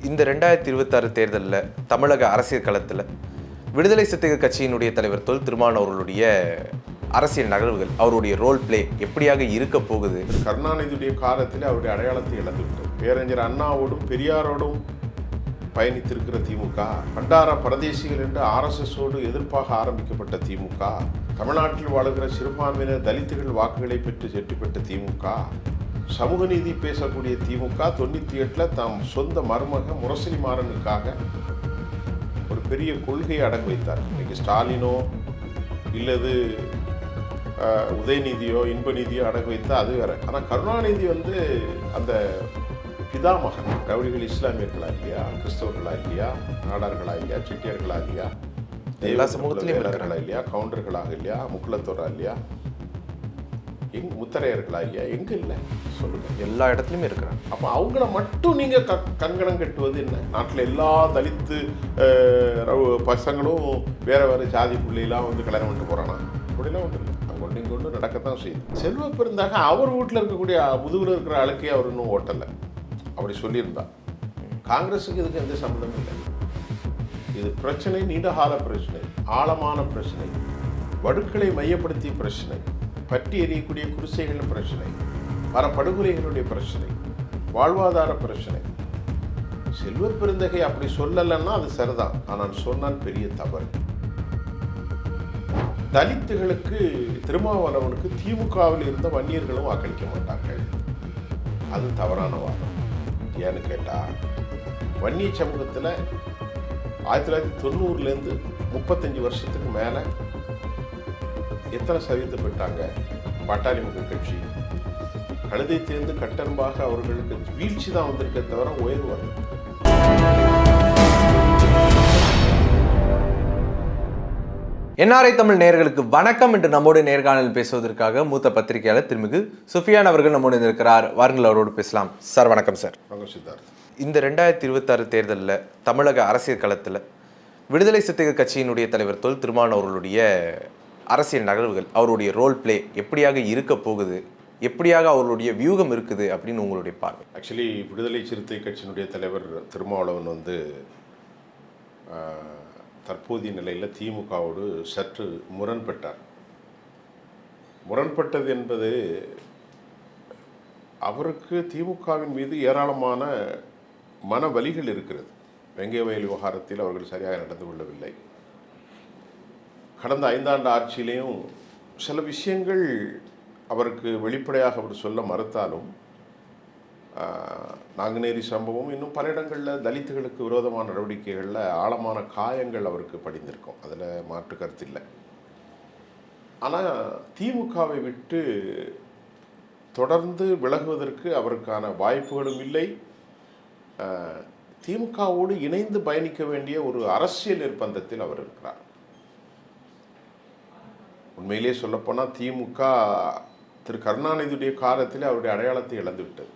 இந்த ரெண்டாயிரத்தி இருபத்தாறு தேர்தலில் தமிழக அரசியல் களத்தில் விடுதலை சிறுத்தைகள் கட்சியினுடைய தலைவர் தொல் திருமான் அவர்களுடைய அரசியல் நகர்வுகள் அவருடைய ரோல் பிளே எப்படியாக இருக்க போகுது? கருணாநிதியுடைய காலத்தில் அவருடைய அடையாளத்தை இழந்துவிட்டோம். பேரறிஞர் அண்ணாவோடும் பெரியாரோடும் பயணித்திருக்கிற திமுக பண்டார பரதேசிகள் என்று ஆர்எஸ்எஸோடு எதிர்ப்பாக ஆரம்பிக்கப்பட்ட திமுக தமிழ்நாட்டில் வாழுகிற சிறுபான்மையினர் தலித்துகள் வாக்குகளை பெற்று வெற்றி பெற்ற திமுக சமூக நீதி பேசக்கூடிய திமுக தொண்ணூற்றி எட்டில் தாம் சொந்த மருமக முரசொலி மாறனுக்காக ஒரு பெரிய கொள்கையை அடங்க வைத்தார். இன்னைக்கு ஸ்டாலினோ இல்லது உதயநிதியோ இன்பநிதியோ அடகு வைத்தா அது வேற. ஆனால் கருணாநிதி வந்து அந்த பிதாமகன் ரவுடிகள் இஸ்லாமியர்களா இல்லையா கிறிஸ்தவர்களா இல்லையா நாடார்களா இல்லையா செட்டியார்களா இல்லையா எல்லா சமூகத்திலையும் இல்லையா கவுண்டர்களாக இல்லையா முக்குலத்தோரா இல்லையா எங் இல்லையா எங்க இல்லை? சொல்லுங்க. எல்லா இடத்துலையுமே இருக்கிறாங்க. அப்போ அவங்கள மட்டும் நீங்கள் க கங்கணம் கட்டுவது என்ன? நாட்டில் எல்லா தலித்து பசங்களும் வேற வேற ஜாதி பிள்ளையெல்லாம் வந்து கல்யாணம் பண்ணிட்டு போகிறானா அப்படிலாம் ஒன்றும் இல்லை. அவங்க ஒன்றையும் கொண்டு நடக்கத்தான் செய்யுது. செல்வ பெருந்தாக அவர் வீட்டில் இருக்கக்கூடிய முதுகில் இருக்கிற அழுக்கையை அவர் இன்னும் ஓட்டலை. அப்படி சொல்லியிருந்தா. காங்கிரஸுக்கு இதுக்கு எந்த சம்மந்தமும் இல்லை. இது பிரச்சனை நீண்டகால பிரச்சனை ஆழமான பிரச்சனை வடுக்களை மையப்படுத்திய பிரச்சனை. பற்றி எறியக்கூடிய குடிசைகளின் பிரச்சனை பல படுகொலைகளுடைய பிரச்சனை வாழ்வாதார பிரச்சனை. செல்வ பெருந்தகை அப்படி சொல்லலைன்னா அது சரிதான். ஆனால் சொன்னால் பெரிய தவறு. தலித்துகளுக்கு திருமாவளவனுக்கு திமுகவில் இருந்த வன்னியர்களும் வாக்களிக்க மாட்டார்கள். அது தவறான வாதம். ஏன்னு கேட்டால் வன்னிய சமூகத்தில் ஆயிரத்தி தொள்ளாயிரத்தி தொண்ணூறுலேருந்து முப்பத்தஞ்சு வருஷத்துக்கு மேலே எத்தனை சதவீதத்தை பெற்றாங்க? பாட்டாளி மக்கள் கட்சி. கழுதை தேர்ந்து கட்டன்பாக அவர்களுக்கு வீழ்ச்சி தான் வந்திருக்கே தவிர உயர்வு வரல. என்ஆர்ஐ தமிழ் நேயர்களுக்கு வணக்கம். என்று நம்மோடு நேர்காணல் பேசுவதற்காக மூத்த பத்திரிகையாளர் திருமிகு சுஃபியான் அவர்கள் நம்மோடு இருக்கிறார் வாருங்கள் அவரோடு பேசலாம். சார் வணக்கம் சார். வாங்க சித்தார்த். இந்த ரெண்டாயிரத்தி இருபத்தாறு தேர்தலில் தமிழக அரசியல் களத்தில் விடுதலை சிறுத்தைகள் கட்சியினுடைய தலைவர் தொல் திருமான் அவர்களுடைய அரசியல் நகர்வுகள் அவருடைய ரோல் பிளே எப்படியாக இருக்க போகுது எப்படியாக அவருடைய வியூகம் இருக்குது அப்படின்னு உங்களுடைய பார்வை? ஆக்சுவலி விடுதலை சிறுத்தை கட்சியினுடைய தலைவர் திருமாவளவன் வந்து தற்போதைய நிலையில் திமுகவோடு சற்று முரண்பட்டார். முரண்பட்டது என்பது அவருக்கு திமுகவின் மீது ஏராளமான மன வலிகள் இருக்கிறது. வெங்கை வயல் விவகாரத்தில் அவர்கள் சரியாக நடந்து கொள்ளவில்லை. கடந்த ஐந்தாண்டு ஆட்சியிலையும் சில விஷயங்கள் அவருக்கு வெளிப்படையாக அவர் சொல்ல மறுத்தாலும் நாங்குநேரி சம்பவம் இன்னும் பல இடங்களில் தலித்துகளுக்கு விரோதமான நடவடிக்கைகளில் ஆழமான காயங்கள் அவருக்கு படிந்திருக்கும். அதில் மாற்று கருத்து இல்லை. ஆனால் திமுகவை விட்டு தொடர்ந்து விலகுவதற்கு அவருக்கான வாய்ப்புகளும் இல்லை. திமுகவோடு இணைந்து பயணிக்க வேண்டிய ஒரு அரசியல் நிர்பந்தத்தில் அவர் இருக்கிறார். உண்மையிலேயே சொல்லப்போனால் திமுக திரு கருணாநிதியுடைய காலத்தில் அவருடைய அடையாளத்தை இழந்து விட்டது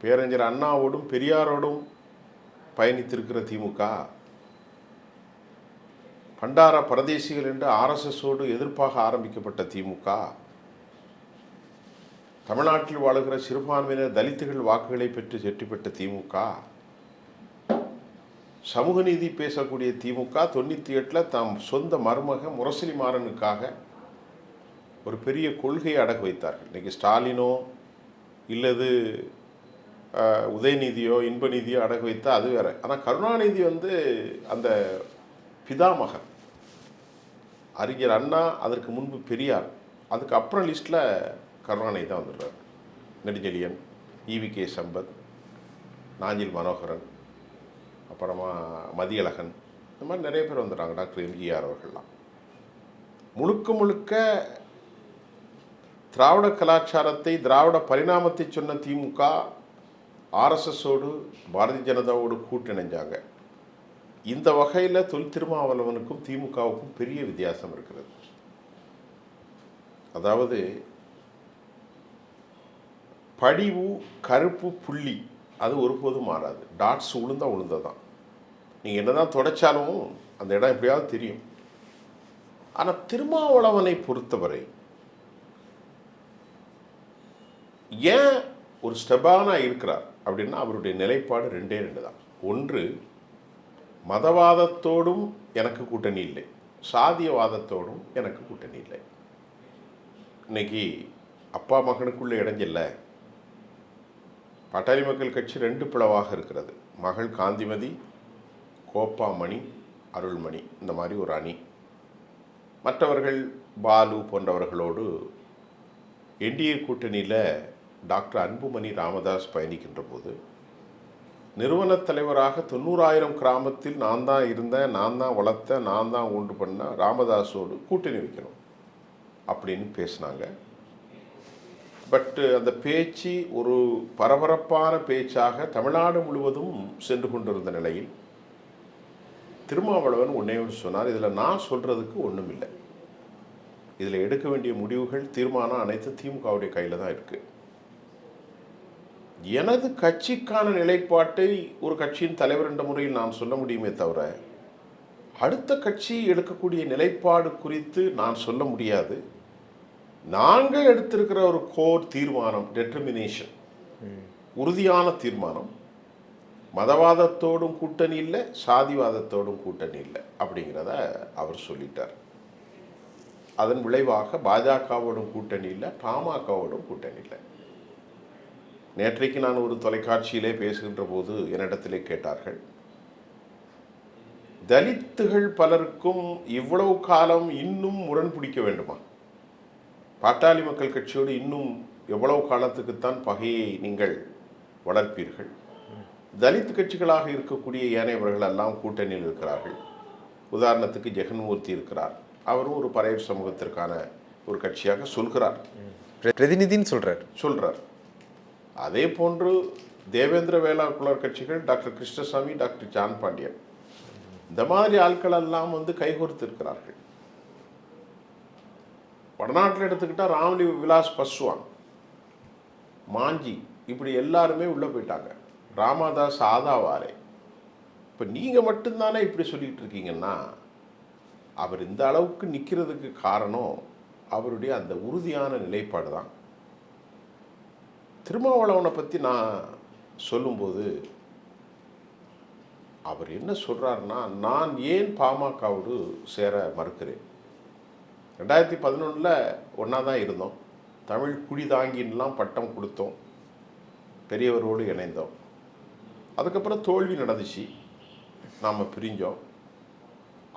பேரறிஞர் அண்ணாவோடும் பெரியாரோடும் பயணித்திருக்கிற திமுக பண்டார பரதேசிகள் என்று ஆர்எஸ்எஸோடு எதிர்ப்பாக ஆரம்பிக்கப்பட்ட திமுக தமிழ்நாட்டில் வாழுகிற சிறுபான்மையினர் தலித்துகள் வாக்குகளை பெற்று வெற்றி பெற்ற திமுக சமூக நீதி பேசக்கூடிய திமுக தொண்ணூற்றி எட்டில் தாம் சொந்த மருமக முரசலி மாறனுக்காக ஒரு பெரிய கொள்கையை அடகு வைத்தார்கள். இன்றைக்கி ஸ்டாலினோ இல்லது உதயநிதியோ இன்பநிதியோ அடகு வைத்தா அது வேற. ஆனால் கருணாநிதி வந்து அந்த பிதாமகன். அறிஞர் அண்ணா அதற்கு முன்பு பெரியார். அதுக்கு அப்புறம் லிஸ்ட்டில் கருணாநிதி தான் வந்துடுறார். Nedunchezhiyan E V K Sampath Nanjil Manoharan அப்புறமா மதியழகன். இந்த மாதிரி நிறைய பேர் வந்துடுறாங்க டாக்டர் எம்ஜிஆர் அவர்கள்லாம். முழுக்க முழுக்க திராவிட கலாச்சாரத்தை திராவிட பரிணாமத்தை சொன்ன திமுக ஆர்எஸ்எஸோடு பாரதிய ஜனதாவோடு கூட்டிணைஞ்சாங்க. இந்த வகையில் தொல் திருமாவளவனுக்கும் திமுகவுக்கும் பெரிய வித்தியாசம் இருக்கிறது. அதாவது படிவு கருப்பு புள்ளி அது ஒருபோதும் மாறாது. டாட்ஸ் உளுந்தா உளுந்ததான் நீங்கள் என்னதான் தொடச்சாலும் அந்த இடம் எப்படியாவது தெரியும். ஆனால் திருமாவளவனை பொறுத்தவரை ஏன் ஒரு ஸ்டெபானாக இருக்கிறார் அப்படின்னா அவருடைய நிலைப்பாடு ரெண்டே ரெண்டு தான். ஒன்று மதவாதத்தோடும் எனக்கு கூட்டணி இல்லை. சாதியவாதத்தோடும் எனக்கு கூட்டணி இல்லை. இன்னைக்கு அப்பா மகனுக்குள்ள இடைஞ்சல்ல. பட்டாளி மக்கள் கட்சி ரெண்டு பிளவாக இருக்கிறது. மகள் காந்திமதி கோப்பாமணி அருள்மணி இந்த மாதிரி ஒரு அணி. மற்றவர்கள் பாலு போன்றவர்களோடு என்டிஏ கூட்டணியில் டாக்டர் அன்புமணி ராமதாஸ் பயணிக்கின்ற போது நிறுவனத் தலைவராக தொண்ணூறாயிரம் கிராமத்தில் நான் தான் இருந்தேன் நான் தான் வளர்த்தேன் நான் தான் உண்டு பண்ணேன் ராமதாஸோடு கூட்டணி வைக்கணும் அப்படின்னு பேசினாங்க. பட்டு அந்த பேச்சு ஒரு பரபரப்பான பேச்சாக தமிழ்நாடு முழுவதும் சென்று கொண்டிருந்த நிலையில் திருமாவளவன் ஒன்றே ஒன்று சொன்னார் இதில் நான் சொல்கிறதுக்கு ஒன்றும் இல்லை இதில் எடுக்க வேண்டிய முடிவுகள் தீர்மானம் அனைத்து திமுகவுடைய கையில் தான் இருக்குது எனது கட்சிக்கான நிலைப்பாட்டை ஒரு கட்சியின் தலைவர் என்ற முறையில் நான் சொல்ல முடியுமே தவிர அடுத்த கட்சி எடுக்கக்கூடிய நிலைப்பாடு குறித்து நான் சொல்ல முடியாது. நாங்கள் எடுத்திருக்கிற ஒரு கோர் தீர்மானம் டெட்டர்மினேஷன் உறுதியான தீர்மானம். மதவாதத்தோடும் கூட்டணி இல்லை சாதிவாதத்தோடும் கூட்டணி இல்லை அப்படிங்கிறத அவர் சொல்லிட்டார். அதன் விளைவாக பாஜகவோடும் கூட்டணி இல்லை பாமகவோடும் கூட்டணி இல்லை. நேற்றைக்கு நான் ஒரு தொலைக்காட்சியிலே பேசுகின்ற போது என்னிடத்திலே கேட்டார்கள் தலித்துகள் பலருக்கும் இவ்வளவு காலம் இன்னும் முரண் பிடிக்க வேண்டுமா? பாட்டாளி மக்கள் கட்சியோடு இன்னும் எவ்வளவு காலத்துக்குத்தான் பகையை நீங்கள் வளர்ப்பீர்கள்? தலித் கட்சிகளாக இருக்கக்கூடிய ஏனையவர்கள் எல்லாம் கூட்டணியில் இருக்கிறார்கள். உதாரணத்துக்கு ஜெகன்மூர்த்தி இருக்கிறார். அவரும் ஒரு பறையர் சமூகத்திற்கான ஒரு கட்சியாக சொல்கிறார். பிர- பிரதிநிதின்னு சொல்றாரு. சொல்றார். அதே போன்று தேவேந்திர வேளாக்குளர் கட்சிகள் டாக்டர் கிருஷ்ணசாமி டாக்டர் ஜான் பாண்டியன். இந்த மாதிரி ஆட்கள் எல்லாம் வந்து கைகோர்த்து இருக்கிறார்கள் வடநாட்டில் எடுத்துக்கிட்டால் ராம்லி விலாஸ் பஸ்வான் மாஞ்சி இப்படி எல்லாருமே உள்ளே போயிட்டாங்க. ராமதாஸ் ஆதாவாரே. இப்போ நீங்கள் மட்டும்தானே இப்படி சொல்லிகிட்டு இருக்கீங்கன்னா அவர் இந்த அளவுக்கு நிற்கிறதுக்கு காரணம் அவருடைய அந்த உறுதியான நிலைப்பாடு தான். திருமாவளவனை பற்றி நான் சொல்லும்போது அவர் என்ன சொல்கிறாருன்னா நான் ஏன் பாமகவோடு சேர மறுக்கிறேன்? ரெண்டாயிரத்தி பதினொன்றில் ஒன்றா தான் இருந்தோம். தமிழ் குடி தாங்கின்லாம் பட்டம் கொடுத்தோம். பெரியவரோடு இணைந்தோம். அதுக்கப்புறம் தோல்வி நடந்துச்சு. நாம் பிரிஞ்சோம்.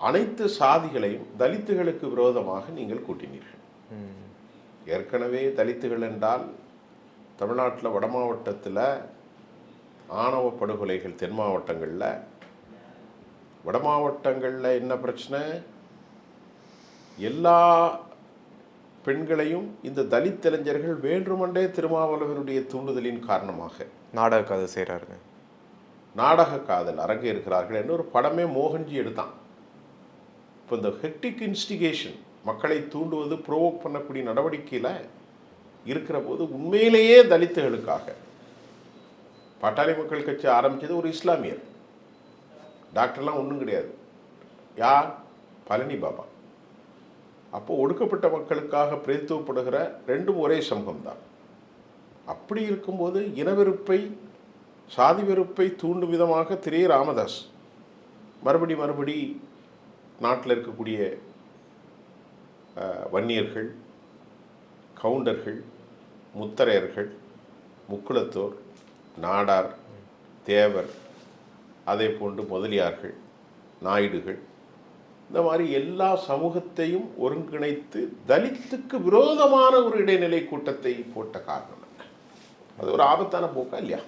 அனைத்து சாதிகளையும் தலித்துகளுக்கு விரோதமாக நீங்கள் கூட்டினீர்கள். ஏற்கனவே தலித்துகள் என்றால் தமிழ்நாட்டில் வட மாவட்டத்தில் ஆணவ படுகொலைகள் தென் மாவட்டங்களில். வட மாவட்டங்களில் என்ன பிரச்சனை? எல்லா பெண்களையும் இந்த தலித் இளைஞர்கள் வேண்டுமென்றே திருமாவளவனுடைய தூண்டுதலின் காரணமாக. நாடக கதை செய்கிறாருங்க நாடக காதல் அரங்கேறுகிறார்கள் என்று ஒரு படமே மோகன்ஜி எடுத்தான். இப்போ இந்த ஹெக்டிக் இன்ஸ்டிகேஷன் மக்களை தூண்டுவது ப்ரோவோக் பண்ணக்கூடிய நடவடிக்கையில் இருக்கிற போது உண்மையிலேயே தலித்துகளுக்காக பாட்டாளி மக்கள் கட்சி ஆரம்பித்தது ஒரு இஸ்லாமியர். டாக்டர்லாம் ஒன்றும் கிடையாது. யார்? பழனி பாபா. அப்போ ஒடுக்கப்பட்ட மக்களுக்காக பிரதித்துவப்படுகிற ரெண்டும் ஒரே சமூகம்தான். அப்படி இருக்கும்போது இனவெறுப்பை சாதி வெறுப்பை தூண்டும் விதமாக திரே ராமதாஸ் மறுபடி மறுபடி நாட்டில் இருக்கக்கூடிய வன்னியர்கள் கவுண்டர்கள் முத்தரையர்கள் முக்குளத்தோர் நாடார் தேவர் அதே போன்று முதலியார்கள் நாயுடுகள் இந்த மாதிரி எல்லா சமூகத்தையும் ஒருங்கிணைத்து தலித்துக்கு விரோதமான ஒரு இடைநிலை கூட்டத்தை போட்ட காரணம். என்ன அது ஒரு ஆபத்தான போக்கா இல்லையா?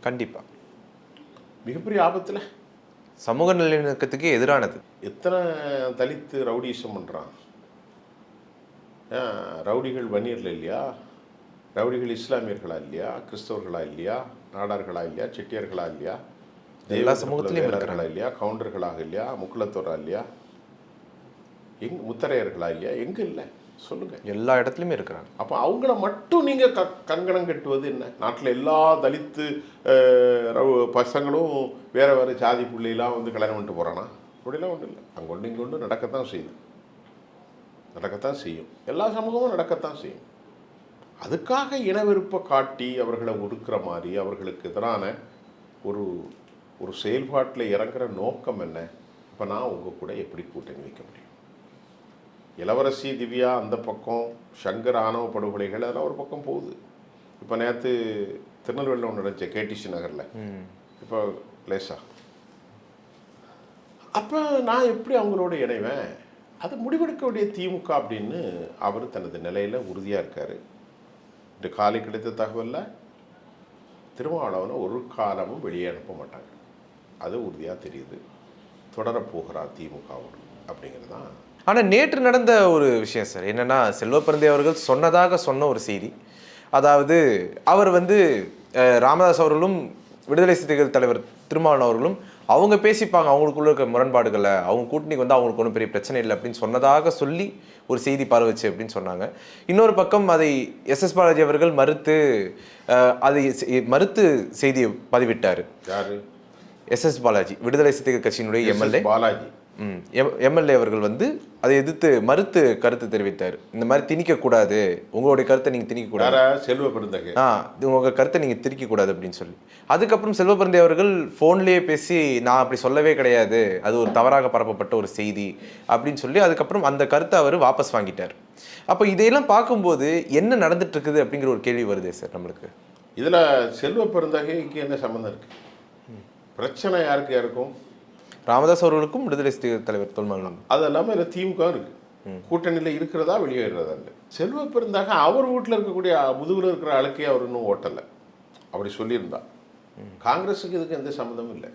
கண்டிப்பா. மிகப்பெரிய ஆபத்தில். சமூக நல்லிணக்கத்துக்கு எதிரானது. எத்தனை தலித்து ரவுடிசம் பண்ணுறான் ரவுடிகள் வன்னியர்கள் இல்லையா? ரவுடிகள் இஸ்லாமியர்களா இல்லையா? கிறிஸ்தவர்களா இல்லையா? நாடார்களா இல்லையா? செட்டியார்களா இல்லையா? எல்லா சமூகத்திலயும் இல்லையா? கவுண்டர்களாக இல்லையா? முக்குலத்தோரா இல்லையா? எங் முத்தரையர்களா இல்லையா? எங்க இல்லை? சொல்லுங்க. எல்லா இடத்துலையுமே இருக்கிறாங்க. அப்போ அவங்கள மட்டும் நீங்கள் க கங்கணம் கட்டுவது என்ன? நாட்டில் எல்லா தலித்து பசங்களும் வேற வேறு ஜாதி பிள்ளையெல்லாம் வந்து கல்யாணம் பண்ணிட்டு போகிறானா அப்படிலாம் ஒன்றும் இல்லை. அங்கே ஒன்று இங்கே ஒன்று நடக்கத்தான் செய்யுது. நடக்கத்தான் செய்யும். எல்லா சமூகமும் நடக்கத்தான் செய்யும். அதுக்காக இனவெறுப்பை காட்டி அவர்களை ஒடுக்குற மாதிரி அவர்களுக்கு எதிரான ஒரு ஒரு செயல்பாட்டில் இறங்குற நோக்கம் என்ன? இப்போ நான் உங்கள் கூட எப்படி கூட்டணி வைக்க முடியும்? இளவரசி திவ்யா அந்த பக்கம் சங்கர் ஆணவ படுகொலைகள் அதெல்லாம் ஒரு பக்கம் போகுது. இப்போ நேற்று திருநெல்வேலியில் ஒன்று நடந்துச்சு கேடிசி நகரில். இப்போ லேசா. அப்போ நான் எப்படி அவங்களோட இணைவேன்? அது முடிவெடுக்க வேண்டிய திமுக அப்படின்னு அவர் தனது நிலையில் உறுதியாக இருக்கார். இந்த காலை கிடைத்த தகவலில் திருமாவளவனை ஒரு காலமும் வெளியே அனுப்ப மாட்டாங்க. அது உறுதியாக தெரியுது. தொடரப்போகிறார் திமுகவோடு அப்படிங்கிறது தான் ஆனால் நேற்று நடந்த ஒரு விஷயம் சார். என்னன்னா செல்வப்பிரந்தை அவர்கள் சொன்னதாக சொன்ன ஒரு செய்தி. அதாவது அவர் வந்து ராமதாஸ் அவர்களும் விடுதலை சிறுத்தைகள் தலைவர் திருமாவளவன் அவர்களும் அவங்க பேசிப்பாங்க அவங்களுக்குள்ள இருக்க முரண்பாடுகளை. அவங்க கூட்டணிக்கு வந்து அவங்களுக்கு ஒன்றும் பெரிய பிரச்சனை இல்லை அப்படின்னு சொன்னதாக சொல்லி ஒரு செய்தி பரவுச்சு அப்படின்னு சொன்னாங்க. இன்னொரு பக்கம் அதை எஸ் எஸ் பாலாஜி அவர்கள் மறுத்து அதை மறுத்து செய்தியை பதிவிட்டார். யாரு? எஸ் எஸ் பாலாஜி விடுதலை சிறுத்தைகள் கட்சியினுடைய எம்எல்ஏ. பாலாஜி. எம்எல்ஏ அவர்கள் வந்து அதை எதிர்த்து மறுத்து கருத்து தெரிவித்தார். இந்த மாதிரி திணிக்கக்கூடாது. உங்களுடைய கருத்தை நீங்கள் திணிக்கக்கூடாது. செல்வ பெருந்தகை. ஆ இது உங்க கருத்தை நீங்கள் திரிக்கக்கூடாது அப்படின்னு சொல்லி. அதுக்கப்புறம் செல்வபிரந்தை அவர்கள் ஃபோன்லேயே பேசி நான் அப்படி சொல்லவே கிடையாது. அது ஒரு தவறாக பரப்பப்பட்ட ஒரு செய்தி அப்படின்னு சொல்லி அதுக்கப்புறம் அந்த கருத்தை அவர் வாபஸ் வாங்கிட்டார். அப்போ இதையெல்லாம் பார்க்கும்போது என்ன நடந்துட்டு இருக்குது அப்படிங்கிற ஒரு கேள்வி வருதே சார் நம்மளுக்கு. இதில் செல்வ பெருந்தகைக்கு என்ன சம்மந்தம் இருக்கு? பிரச்சனை யாருக்கு யாருக்கும் ராமதாஸ் அவர்களுக்கும் விடுதலை சிறுத்தைகள் தலைவர் தொல்மங்கலம். அது இல்லாமல் இதில் திமுக இருக்கு. கூட்டணியில் இருக்கிறதா வெளியேறதா இல்லை. செல்வ பெருந்தகை அவர் வீட்டில் இருக்கக்கூடிய முதுகில் இருக்கிற அழுக்கையை அவர் இன்னும் ஓட்டலை. அப்படி சொல்லியிருந்தா. காங்கிரஸுக்கு இதுக்கு எந்த சம்மந்தமும் இல்லை.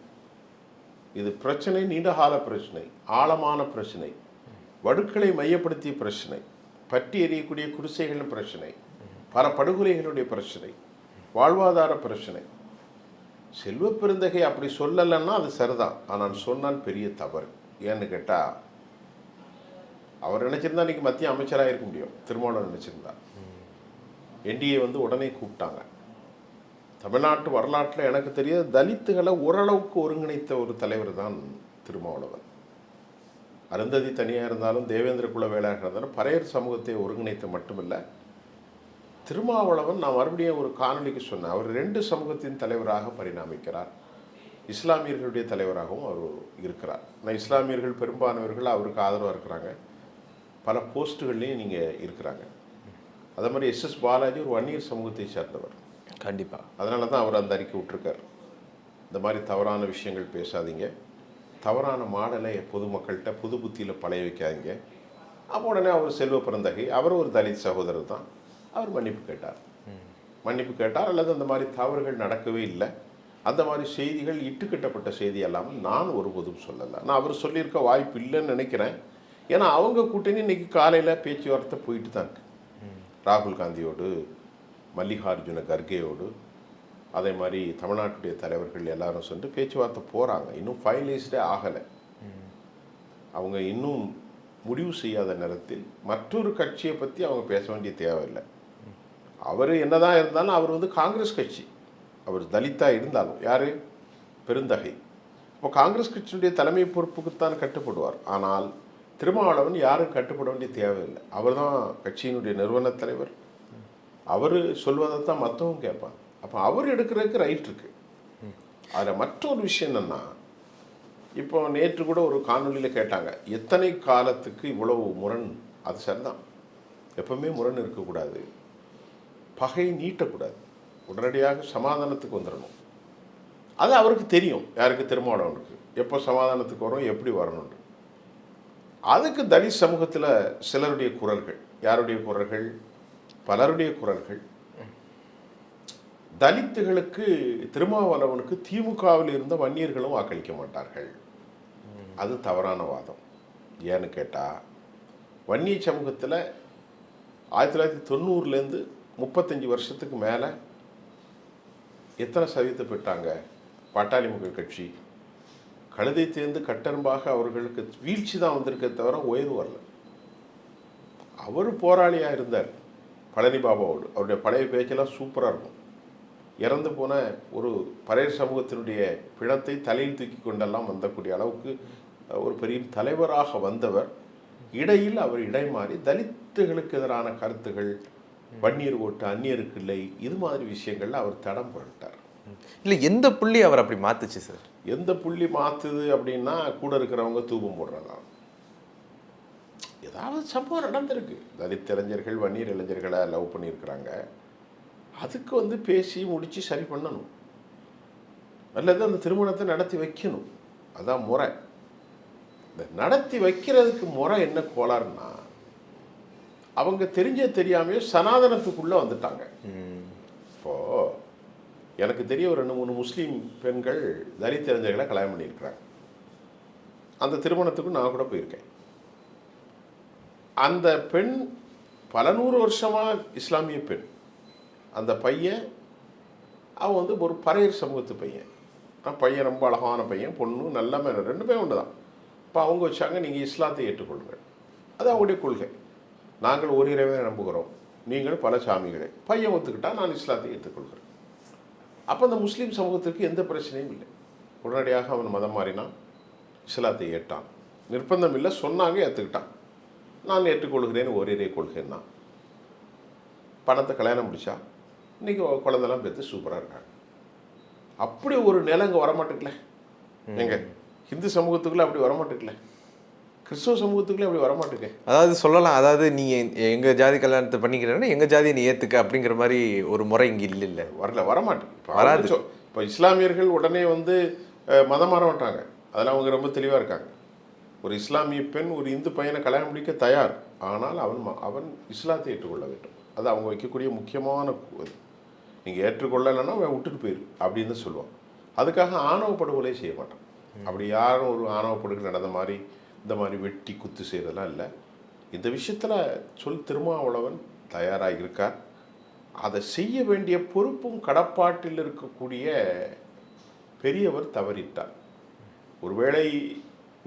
இது பிரச்சனை நீண்டகால பிரச்சனை ஆழமான பிரச்சனை வடுக்களை மையப்படுத்திய பிரச்சனை பற்றி எறியக்கூடிய குடிசைகள் பிரச்சனை பல படுகொலைகளுடைய பிரச்சனை வாழ்வாதார பிரச்சனை. செல்வ பெருந்தகை அப்படி சொல்லலைன்னா அது சரிதான். ஆனால் சொன்னால் பெரிய தவறு. ஏன்னு கேட்டால் அவர் நினச்சிருந்தா இன்னைக்கு மத்திய அமைச்சராக இருக்க முடியும். திருமாவளவன் நினச்சிருந்தா. என்டிஏ வந்து உடனே கூப்பிட்டாங்க. தமிழ்நாட்டு வரலாற்றில் எனக்கு தெரியாது தலித்துகளை ஓரளவுக்கு ஒருங்கிணைத்த ஒரு தலைவர் தான் திருமாவளவன். அருந்ததி தனியாக இருந்தாலும் தேவேந்திர குல வேளாக இருந்தாலும் பறையர் சமூகத்தை ஒருங்கிணைத்த மட்டுமில்லை திருமாவளவன் நான் மறுபடியும் ஒரு காணொளிக்கு சொன்னேன். அவர் ரெண்டு சமூகத்தின் தலைவராக பரிணாமிக்கிறார். இஸ்லாமியர்களுடைய தலைவராகவும் அவர் இருக்கிறார். நான் இஸ்லாமியர்கள் பெரும்பாலானவர்கள் அவருக்கு ஆதரவாக இருக்கிறாங்க. பல போஸ்ட்டுகள்லையும் நீங்கள் இருக்கிறாங்க. அதே மாதிரி எஸ்எஸ் பாலாஜி ஒரு வன்னியர் சமூகத்தை சேர்ந்தவர். கண்டிப்பாக அதனால தான் அவர் அந்த அறிக்கை விட்டுருக்கார். இந்த மாதிரி தவறான விஷயங்கள் பேசாதீங்க. தவறான மாடலை பொதுமக்கள்கிட்ட புது புத்தியில் பழைய வைக்காதீங்க. அப்போ உடனே அவர் செல்வ பிறந்தகை அவர் ஒரு தலித் சகோதரர் தான். அவர் மன்னிப்பு கேட்டார். மன்னிப்பு கேட்டார் அல்லது அந்த மாதிரி தவறுகள் நடக்கவே இல்லை. அந்த மாதிரி செய்திகள் இட்டுக்கட்டப்பட்ட செய்தி அல்லாமல் நான் ஒருபோதும் சொல்லலை. நான் அவர் சொல்லியிருக்க வாய்ப்பு இல்லைன்னு நினைக்கிறேன். ஏன்னா அவங்க கூட்டணி இன்னைக்கு காலையில் பேச்சுவார்த்தை போயிட்டு தான் இருக்கு. ராகுல் காந்தியோடு மல்லிகார்ஜுன கர்கேயோடு அதே மாதிரி தமிழ்நாட்டுடைய தலைவர்கள் எல்லாரும் சென்று பேச்சுவார்த்தை போகிறாங்க இன்னும் ஃபைனலைஸ்டே ஆகலை. அவங்க இன்னும் முடிவு செய்யாத நேரத்தில் மற்றொரு கட்சியை பற்றி அவங்க பேச வேண்டிய தேவையில்லை. அவர் என்னதான் இருந்தாலும் அவர் வந்து காங்கிரஸ் கட்சி. அவர் தலித்தாக இருந்தாலும். யார்? பெருந்தகை. இப்போ காங்கிரஸ் கட்சியினுடைய தலைமை பொறுப்புக்குத்தான் கட்டுப்படுவார். ஆனால் திருமாவளவன் யாரும் கட்டுப்பட வேண்டிய தேவையில்லை. அவர் தான் கட்சியினுடைய நிறுவன தலைவர். அவர் சொல்வதை தான் மற்றவங்க கேட்பாங்க. அப்போ அவர் எடுக்கிறதுக்கு ரைட் இருக்குது அதில் மற்றொரு விஷயம் என்னன்னா இப்போ நேற்று கூட ஒரு காணொலியில் கேட்டாங்க எத்தனை காலத்துக்கு இவ்வளவு முரண்? அது சரிதான். எப்பவுமே முரண் இருக்கக்கூடாது. பகையை நீட்டக்கூடாது. உடனடியாக சமாதானத்துக்கு வந்துடணும் அது அவருக்கு தெரியும். யாருக்கு? திருமாவளவனுக்கு. எப்போ சமாதானத்துக்கு வரும் எப்படி வரணும்னு. அதுக்கு தலித் சமூகத்தில் சிலருடைய குரல்கள். யாருடைய குரல்கள்? பலருடைய குரல்கள். தலித்துகளுக்கு திருமாவளவனுக்கு திமுகவில் இருந்த வன்னியர்களும் வாக்களிக்க மாட்டார்கள். அது தவறான வாதம். ஏன்னு கேட்டால் வன்னிய சமூகத்தில் ஆயிரத்தி தொள்ளாயிரத்தி தொண்ணூறுலேருந்து முப்பத்தஞ்சு வருஷத்துக்கு மேலே எத்தனை சதவீதத்தை பெற்றாங்க பாட்டாளி மக்கள் கட்சி? கழுதை தேர்ந்து கட்டெரும்பாக அவர்களுக்கு வீழ்ச்சி தான் வந்திருக்கே தவிர உயர்வு வரல. அவர் போராளியாக இருந்தார் பழனி பாபாவோடு. அவருடைய பழைய பேச்செல்லாம் சூப்பராக இருக்கும். இறந்து போன ஒரு பழைய சமூகத்தினுடைய பிணத்தை தலையில் தூக்கி கொண்டெல்லாம் வந்தக்கூடிய அளவுக்கு ஒரு பெரிய தலைவராக வந்தவர். இடையில் அவர் இடைமாறி தலித்துகளுக்கு எதிரான கருத்துகள் வன்னியர் ஓட்டு அந்நியருக்கு இல்லை. இது மாதிரி விஷயங்கள்ல அவர் தடம் புரட்டார் இல்லை எந்த புள்ளி அவர் அப்படி மாத்துச்சு சார் எந்த புள்ளி மாத்துது அப்படின்னா கூட இருக்கிறவங்க தூபம் போடுறதா? ஏதாவது சம்பவம் நடந்திருக்கு. தலித் இளைஞர்கள் வன்னியர் இளைஞர்களை லவ் பண்ணியிருக்கிறாங்க. அதுக்கு வந்து பேசி முடிச்சு சரி பண்ணணும். அல்லது அந்த திருமணத்தை நடத்தி வைக்கணும். அதான் முறை. இந்த நடத்தி வைக்கிறதுக்கு முறை என்ன கோளாறுன்னா அவங்க தெரிஞ்ச தெரியாமையே சனாதனத்துக்குள்ளே வந்துட்டாங்க. இப்போ எனக்கு தெரிய ஒரு ரெண்டு மூணு முஸ்லீம் பெண்கள் தலித் கல்யாணம் பண்ணியிருக்கிறாங்க. அந்த திருமணத்துக்கும் நான் கூட போயிருக்கேன். அந்த பெண் பல நூறு வருஷமாக இஸ்லாமிய பெண். அந்த பையன் அவன் வந்து ஒரு பறையர் சமூகத்து பையன். ஆனா பையன் ரொம்ப அழகான பையன் பொண்ணு நல்ல மேலே ரெண்டு பேரும் ஒன்று தான் இப்போ அவங்க வச்சாங்க நீங்கள் இஸ்லாத்தை ஏற்றுக்கொள்ளுங்கள். அது அவங்களுடைய கொள்கை. நாங்கள் ஒரு இறைவனை நம்புகிறோம். நீங்கள் பல சாமிகளே. பையன் ஒத்துக்கிட்டா நான் இஸ்லாத்தை ஏற்றுக்கொள்கிறேன். அப்போ அந்த முஸ்லீம் சமூகத்திற்கு எந்த பிரச்சனையும் இல்லை. உடனடியாக அவன் மதம் மாறினான். இஸ்லாத்தை ஏற்றான். நிர்பந்தம் இல்லை சொன்னாங்க ஏற்றுக்கிட்டான் நான் ஏற்றுக்கொள்கிறேன் ஓரிரை கொள்கைன்னா பணத்தை கல்யாணம் முடிச்சா இன்னைக்கு குழந்தெல்லாம் பெற்று சூப்பராக இருக்காங்க. அப்படி ஒரு நிலை இங்கே வரமாட்டேங்கல எங்க? ஹிந்து சமூகத்துக்குள்ள அப்படி வரமாட்டேங்கல கிறிஸ்துவ சமூகத்துக்குள்ளே அப்படி வரமாட்டேங்க அதாவது சொல்லலாம் அதாவது நீங்க எங்க ஜாதி கல்யாணத்தை பண்ணிக்கிறேன்னா எங்க ஜாதியை நீ ஏத்துக்க அப்படிங்கிற மாதிரி ஒரு முறை இங்க இல்ல இல்ல. வரல வரமாட்டேங்க வராது. இப்போ இஸ்லாமியர்கள் உடனே வந்து மதம் மாற மாட்டாங்க. அதில் அவங்க ரொம்ப தெளிவாக இருக்காங்க. ஒரு இஸ்லாமிய பெண் ஒரு இந்து பையனை கல்யாணம் முடிக்க தயார். ஆனால் அவன் ம- அவன் இஸ்லாத்தை ஏற்றுக்கொள்ள வேண்டும். அது அவங்க வைக்கக்கூடிய முக்கியமான இது நீங்கள் ஏற்றுக்கொள்ளலைன்னா அவன் விட்டுட்டு போயிரு அப்படின்னு தான் சொல்லுவான் அதுக்காக ஆணவ படுகொலை செய்ய மாட்டான். அப்படி யாரும் ஒரு ஆணவ படுகொலை நடந்த மாதிரி இந்த மாதிரி வெட்டி குத்து செய்கிறதெல்லாம் இல்லை. இந்த விஷயத்தில் சொல் திருமாவளவன் தயாராக இருக்கார் அதை செய்ய வேண்டிய பொறுப்பும் கடப்பாட்டில் இருக்கக்கூடிய பெரியவர் தவறிட்டார். ஒருவேளை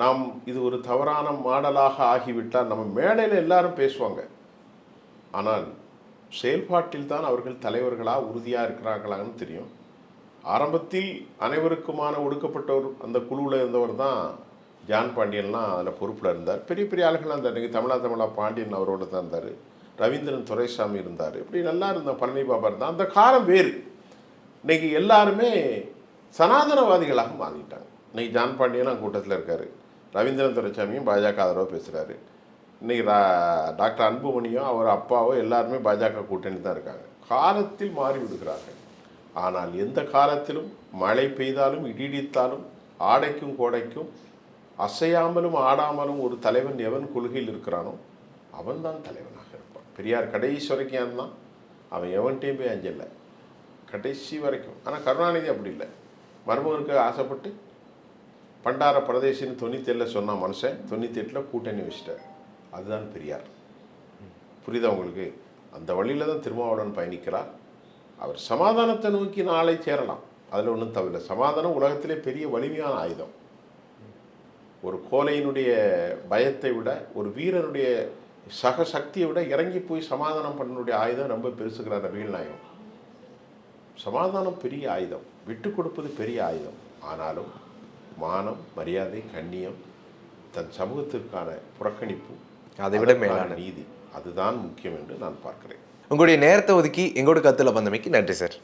நாம் இது ஒரு தவறான மாடலாக ஆகிவிட்டால் நம்ம மேடையில் எல்லாரும் பேசுவாங்க. ஆனால் செயல்பாட்டில் தான் அவர்கள் தலைவர்களாக உறுதியாக இருக்கிறார்களான்னு தெரியும். ஆரம்பத்தில் அனைவருக்குமான ஒடுக்கப்பட்டவர் அந்த குழுவில் இருந்தவர் தான் ஜான் பாண்டியன்லாம் அதில் பொறுப்பில் இருந்தார். பெரிய பெரிய ஆளுகள்லாம் இருந்தார். இன்றைக்கி தமிழா தமிழா பாண்டியன் அவரோட தான் இருந்தார். ரவீந்திரன் துரைசாமி இருந்தார். இப்படி நல்லா இருந்தார் பழனி பாபா இருந்தார் அந்த காலம் வேறு. இன்னைக்கு எல்லாருமே சனாதனவாதிகளாக மாறிட்டாங்க. இன்றைக்கி ஜான் பாண்டியனும் கூட்டத்தில் இருக்கார். ரவீந்திரன் துரைசாமியும் பாஜக ஆதரவாக பேசுகிறாரு இன்றைக்கி ரா- டாக்டர் அன்புமணியும் அவர் அப்பாவோ எல்லாருமே பாஜக கூட்டணி தான் இருக்காங்க. காலத்தில் மாறி விடுகிறார்கள். ஆனால் எந்த காலத்திலும் மழை பெய்தாலும் இடிடித்தாலும் ஆடைக்கும் கோடைக்கும் அசையாமலும் ஆடாமலும் ஒரு தலைவன் எவன் கொள்கையில் இருக்கிறானோ அவன்தான் தலைவனாக இருப்பான். பெரியார் கடைசி வரைக்கும் இருந்தான் அவன் எவன்கிட்டையும் போய் அஞ்சல. கடைசி வரைக்கும். ஆனால் கருணாநிதி அப்படி இல்லை. மருமகருக்கு ஆசைப்பட்டு பண்டார பிரதேசின்னு தொண்ணூத்தேழில் சொன்னான் மனுஷன். தொண்ணூத்தெட்டில் கூட்டணி வச்சிட்டார். அதுதான் பெரியார். புரியுதா உங்களுக்கு? அந்த வழியில் தான் திருமாவளவன் பயணிக்கிறார். அவர் சமாதானத்தை நோக்கி நாளை சேரலாம். அதில் ஒன்றும் தவிர சமாதானம் உலகத்திலே பெரிய வலிமையான ஆயுதம். ஒரு கோலையினுடைய பயத்தை விட ஒரு வீரனுடைய சக சக்தியை விட இறங்கி போய் சமாதானம் பண்ணனுடைய ஆயுதம் ரொம்ப பெருசுகிறார் நபிகள் நாயகம். சமாதானம் பெரிய ஆயுதம். விட்டு கொடுப்பது பெரிய ஆயுதம். ஆனாலும் மானம் மரியாதை கண்ணியம் தன் சமூகத்திற்கான புறக்கணிப்பு அதை விட மேலான நீதி அதுதான் முக்கியம் என்று நான் பார்க்கிறேன். உங்களுடைய நேரத்தை ஒதுக்கி எங்களோட கத்துல வந்தமைக்கு நன்றி சார்.